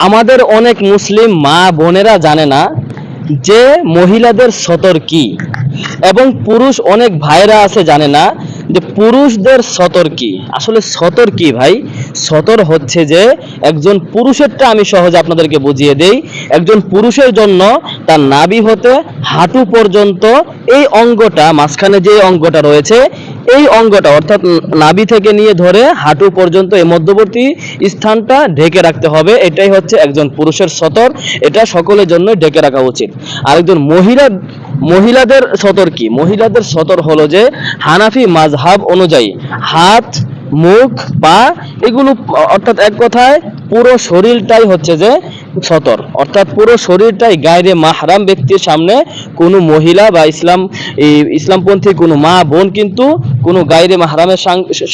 আমাদের অনেক মুসলিম মা বোনেরা জানে না যে মহিলাদের সতর কি। এবং পুরুষ অনেক ভাইরা আছে জানে না যে পুরুষদের সতর কি। আসলে সতর কি ভাই? সতর হচ্ছে যে একজন পুরুষেরটা আমি সহজে আপনাদেরকে বুঝিয়ে দেই। একজন পুরুষের জন্য তার নাভি হতে হাঁটু পর্যন্ত এই অঙ্গটা, মাঝখানে যে অঙ্গটা রয়েছে, এই অঙ্গটা অর্থাৎ নাভি থেকে নিয়ে ধরে হাঁটু পর্যন্ত এই মধ্যবর্তী স্থানটা ঢেকে রাখতে হবে। এটাই হচ্ছে একজন পুরুষের সতর। এটা সকলের জন্য ঢেকে রাখা উচিত। আর একজন মহিলা, মহিলাদের সতর কি? মহিলাদের সতর হলো যে হানাফি মাযহাব অনুযায়ী হাত মুখ, পা, এগুলো অর্থাৎ এক কথায় পুরো শরীরটাই হচ্ছে যে সতর। অর্থাৎ পুরো শরীরটাই গায়রে মাহরাম ব্যক্তির সামনে কোনো মহিলা বা ইসলাম ইসলামপন্থী কোনো মা বোন কিন্তু কোনো গায়রে মাহরামের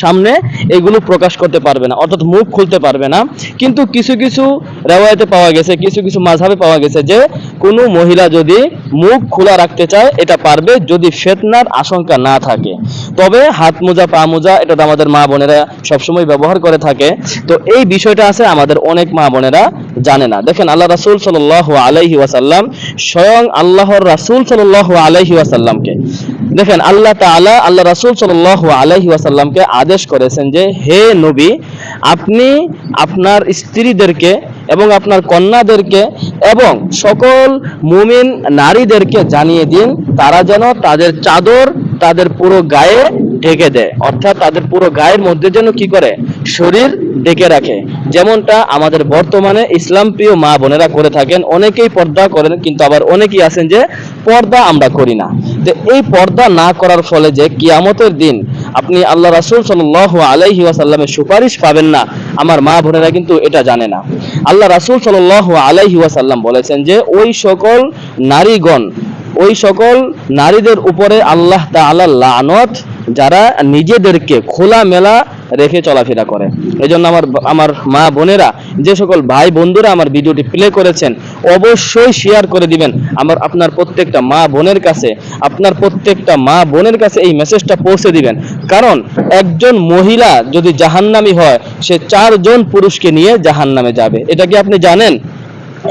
সামনে এগুলো প্রকাশ করতে পারবে না, অর্থাৎ মুখ খুলতে পারবে না। কিন্তু কিছু কিছু রেওয়ায়তে পাওয়া গেছে, কিছু কিছু মাঝহাবে পাওয়া গেছে যে কোনো মহিলা যদি মুখ খোলা রাখতে চায়, এটা পারবে যদি ফেতনার আশঙ্কা না থাকে। তবে হাত মোজা, পা মোজা, এটা তো আমাদের মা বোনেরা সবসময় ব্যবহার করে থাকে। তো এই বিষয়টা আছে আমাদের অনেক মা বোনেরা জানে না। দেখেন আল্লাহ রাসুল সাল আলাইহি ওয়াসাল্লাম স্বয়ং আল্লাহর রাসুল সাল আলাইহি ওয়াসাল্লামকে দেখেন আল্লাহ তালা আল্লাহ রাসুল সাল আলহি ওয়াসাল্লামকে আদেশ করেছেন যে, হে নবী, আপনি আপনার স্ত্রীদেরকে এবং আপনার কন্যাদেরকে এবং সকল মুমিন নারীদেরকে জানিয়ে দিন, তারা যেন তাদের চাদর তাদের পুরো গায়ে ঢেকে দেয়। অর্থাৎ তাদের পুরো গায়ের মধ্যে যেন কি করে? শরীর ঢেকে রাখে। যেমনটা আমাদের বর্তমানে ইসলাম প্রিয় মা বোনেরা করে থাকেন, অনেকেই পর্দা করেন, কিন্তু আবার অনেকেই আছেন যে পর্দা আমরা করি না। তো এই পর্দা না করার ফলে যে কিয়ামতের দিন আপনি আল্লাহ রাসূল সাল্লাল্লাহু আলাইহি ওয়াসাল্লামের সুপারিশ পাবেন না, আমার মা বোনেরা কিন্তু এটা জানে না। আল্লাহ রাসূল সাল্লাল্লাহু আলাইহি ওয়াসাল্লাম বলেছেন যে ওই সকল নারীগণ, ওই সকল নারীদের উপরে আল্লাহ তাআলা লানত যারা নিজেদেরকে খোলা মেলা রেখে চলাফেরা করে। এই জন্য আমার আমার মা বোনেরা, যে সকল ভাই বন্ধুরা আমার ভিডিওটি প্লে করেছেন, অবশ্যই শেয়ার করে দিবেন। আমার আপনার প্রত্যেকটা মা বোনের কাছে, আপনার প্রত্যেকটা মা বোনের কাছে এই মেসেজটা পৌঁছে দিবেন। কারণ একজন মহিলা যদি জাহান্নামি হয়, সে চারজন পুরুষকে নিয়ে জাহান্নামে যাবে। এটা কি আপনি জানেন?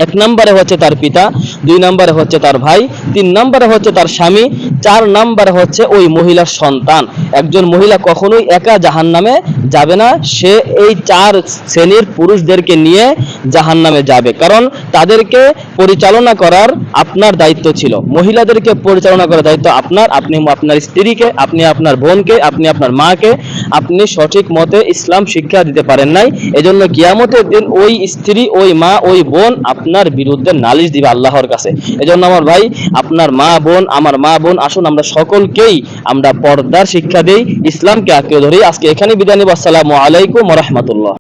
এক নম্বরে হচ্ছে তার পিতা, দুই নম্বরে হচ্ছে তার ভাই, তিন নম্বরে হচ্ছে তার স্বামী, চার নম্বরে হচ্ছে ওই মহিলার সন্তান। একজন মহিলা কখনোই একা জাহান্নামে যাবে না, সে এই চার শ্রেণির পুরুষদেরকে নিয়ে জাহান্নামে যাবে। কারণ তাদেরকে পরিচালনা করার আপনার দায়িত্ব ছিল। মহিলাদেরকে পরিচালনা করার দায়িত্ব আপনার, আপনি আপনার স্ত্রীকে, আপনি আপনার বোনকে, আপনি আপনার মাকে, আপনি সঠিক মতে ইসলাম শিক্ষা দিতে পারেন নাই। এজন্য কিয়ামতের দিন ওই স্ত্রী, ওই মা, ওই বোন আপনার বিরুদ্ধে নালিশ দিবে আল্লাহর কাছে। এজন্য আমার ভাই, আপনার মা বোন, আমার মা বোন, আসুন আমরা সকলকেই আমরা পর্দার শিক্ষা দেই, ইসলামকে আঁকড়ে ধরি। আজকে এখানে বিদায় নিব। আসসালামু আলাইকুম রহমতুল্লাহ।